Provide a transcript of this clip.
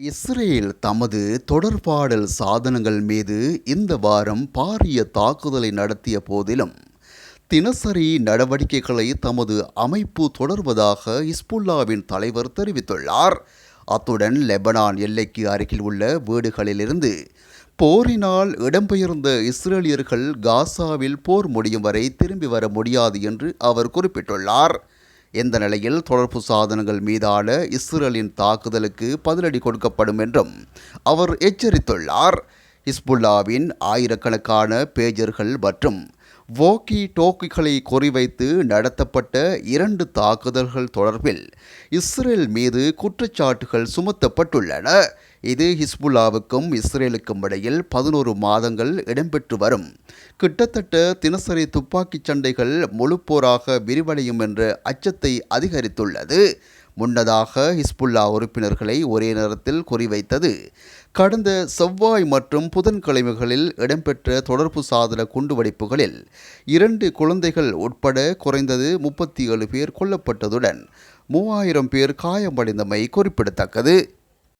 Israel தமது தொடர்பாடல் சாதனங்கள் மீது இந்த வாரம் பாரிய தாக்குதலை நடத்திய போதிலும் தினசரி நடவடிக்கைகளை தமது அமைப்பு தொடர்வதாக இஸ்புல்லாவின் தலைவர் தெரிவித்துள்ளார். அத்துடன் லெபனான் எல்லைக்கு அருகில் உள்ள வீடுகளிலிருந்து போரினால் இடம்பெயர்ந்த இஸ்ரேலியர்கள் காசாவில் போர் முடியும் வரை திரும்பி வர முடியாது என்று அவர் குறிப்பிட்டுள்ளார். இந்த நிலையில் தொடர்பு சாதனங்கள் மீதான இஸ்ரேலின் தாக்குதலுக்கு பதிலடி கொடுக்கப்படும் என்றும் அவர் எச்சரித்துள்ளார். ஹிஸ்புல்லாவின் ஆயிரக்கணக்கான பேஜர்கள் மற்றும் வோக்கி டோக்கிகளை குறிவைத்து நடத்தப்பட்ட இரண்டு தாக்குதல்கள் தொடர்பில் இஸ்ரேல் மீது குற்றச்சாட்டுகள் சுமத்தப்பட்டுள்ளன. இது ஹிஸ்புல்லாவுக்கும் இஸ்ரேலுக்கும் இடையில் பதினோரு மாதங்கள் இடம்பெற்று வரும். கிட்டத்தட்ட தினசரி துப்பாக்கிச் சண்டைகள் முழுப்போராக விரிவடையும் என்ற அச்சத்தை அதிகரித்துள்ளது. முன்னதாக ஹிஸ்புல்லா உறுப்பினர்களை ஒரே நேரத்தில் குறிவைத்தது. கடந்த செவ்வாய் மற்றும் புதன்கிழமைகளில் இடம்பெற்ற தொடர்பு சாதன குண்டுவெடிப்புகளில் இரண்டு குழந்தைகள் உட்பட குறைந்தது முப்பத்தி ஏழு பேர் கொல்லப்பட்டதுடன் மூவாயிரம் பேர் காயமடைந்தமை குறிப்பிடத்தக்கது.